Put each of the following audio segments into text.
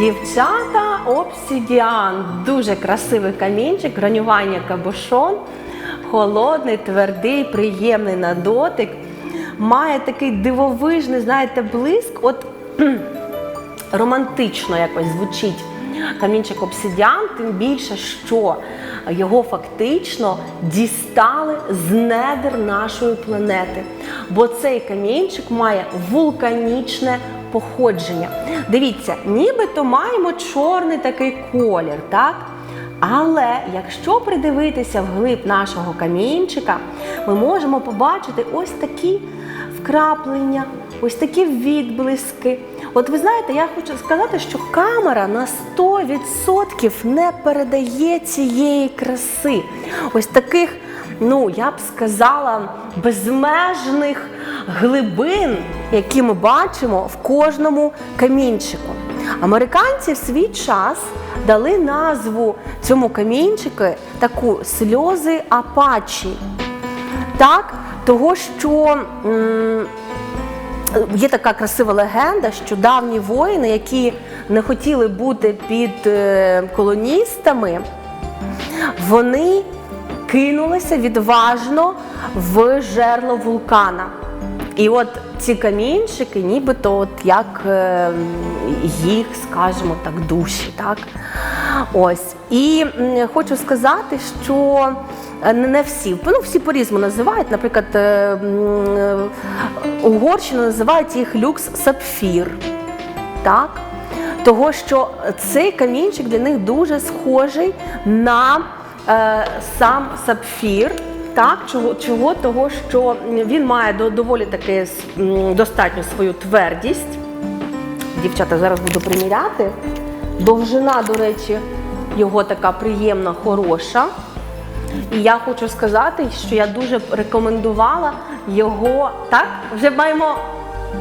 Дівчата, обсідіан. Дуже красивий камінчик, гранювання кабошон. Холодний, твердий, приємний на дотик. Має такий дивовижний, знаєте, блиск. От романтично якось звучить камінчик обсидіан, тим більше, що його фактично дістали з недр нашої планети. Бо цей камінчик має вулканічне походження. Дивіться, нібито маємо чорний такий колір, так? Але якщо придивитися вглиб нашого камінчика, ми можемо побачити ось такі вкраплення, ось такі відблиски. От ви знаєте, я хочу сказати, що камера на 100% не передає цієї краси. Ось таких, ну я б сказала, безмежних глибин, які ми бачимо в кожному камінчику. Американці в свій час дали назву цьому камінчику таку сльози Апачі. Так, того, що м, є така красива легенда, що давні воїни, які не хотіли бути під е, колоністами, вони кинулися відважно в жерло вулкана. І от ці камінчики, нібито от як е, їх, скажімо так, душі. Так? Ось. І хочу сказати, що е, не всі, ну всі по-різному називають. Наприклад, е, е, Угорщина називають їх люкс сапфір. Так? Того, що цей камінчик для них дуже схожий на е, сам сапфір. Так, чого, чого? Того, що він має до- доволі таки достатню свою твердість. Дівчата, зараз буду приміряти. Довжина, до речі, його така приємна, хороша. І я хочу сказати, що я дуже рекомендувала його. Так, вже маємо,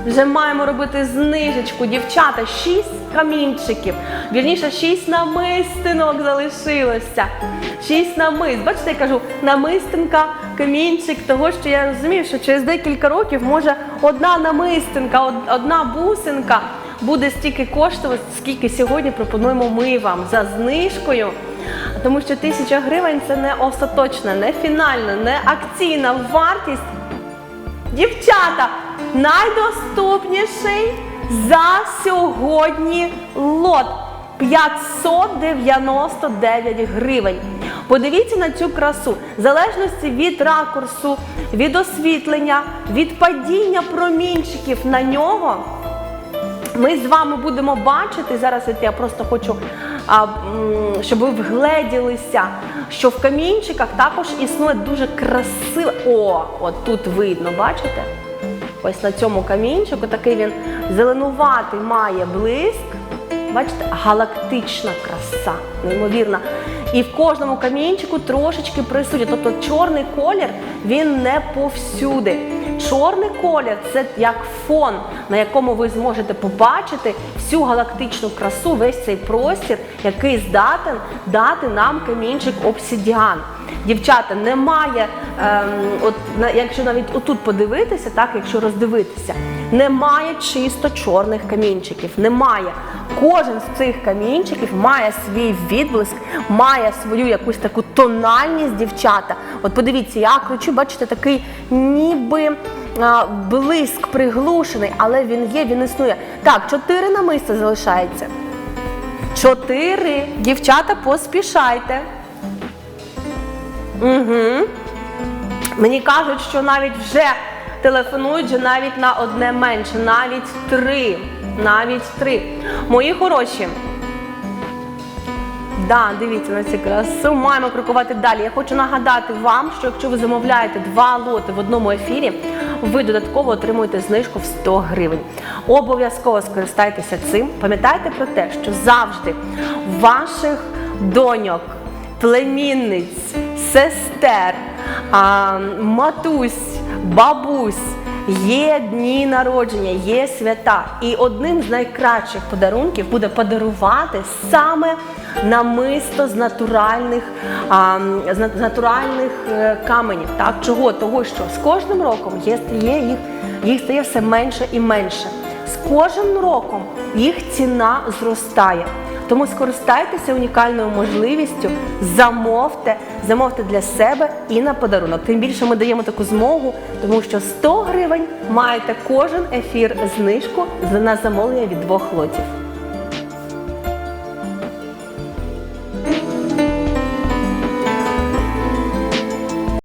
вже маємо робити знижечку. Дівчата, 6 камінчиків. Вірніше, 6 намистинок залишилося. 6 намист. Бачите, я кажу, намистинка, камінчик, того, що я розумію, що через декілька років може одна намистинка, одна бусинка буде стільки коштувати, скільки сьогодні пропонуємо ми вам за знижкою. Тому що тисяча гривень це не остаточна, не фінальна, не акційна вартість. Дівчата, найдоступніший за сьогодні лот 599 гривень. Подивіться на цю красу. В залежності від ракурсу, від освітлення, від падіння промінчиків на нього. Ми з вами будемо бачити зараз. Я просто хочу, щоб ви вгледілися, що в камінчиках також існує дуже красиве. О, от тут видно, бачите? Ось на цьому камінчику такий він зеленуватий має блиск. Бачите, галактична краса, неймовірна. І в кожному камінчику трошечки присутні. Тобто чорний колір він не повсюди. Чорний колір це як фон, на якому ви зможете побачити всю галактичну красу, весь цей простір, який здатен дати нам камінчик обсидіан. Дівчата, немає, ем, от якщо навіть отут подивитися, так, якщо роздивитися, немає чисто чорних камінчиків. Немає. Кожен з цих камінчиків має свій відблиск, має свою якусь таку тональність, дівчата. От подивіться, я кручу, бачите, такий ніби блиск приглушений, але він є, він існує. Так, чотири намиста залишається. Чотири. Дівчата, поспішайте. Угу. Мені кажуть, що навіть вже телефонують вже навіть на одне менше, навіть три. Навіть три. Мої хороші. Да, дивіться на цю красу. Маємо крокувати далі. Я хочу нагадати вам, що якщо ви замовляєте два лоти в одному ефірі, ви додатково отримуєте знижку в 100 гривень. Обов'язково скористайтеся цим. Пам'ятайте про те, що завжди ваших доньок, племінниць, сестер, матусь, бабусь. Є дні народження, є свята, і одним з найкращих подарунків буде подарувати саме намисто з натуральних, а, з натуральних е, каменів. Так? Чого? Того, що з кожним роком є, є їх, їх стає все менше і менше. З кожним роком їх ціна зростає. Тому скористайтеся унікальною можливістю, замовте, замовте для себе і на подарунок. Тим більше ми даємо таку змогу, тому що 100 гривень маєте кожен ефір знижку на замовлення від двох лотів.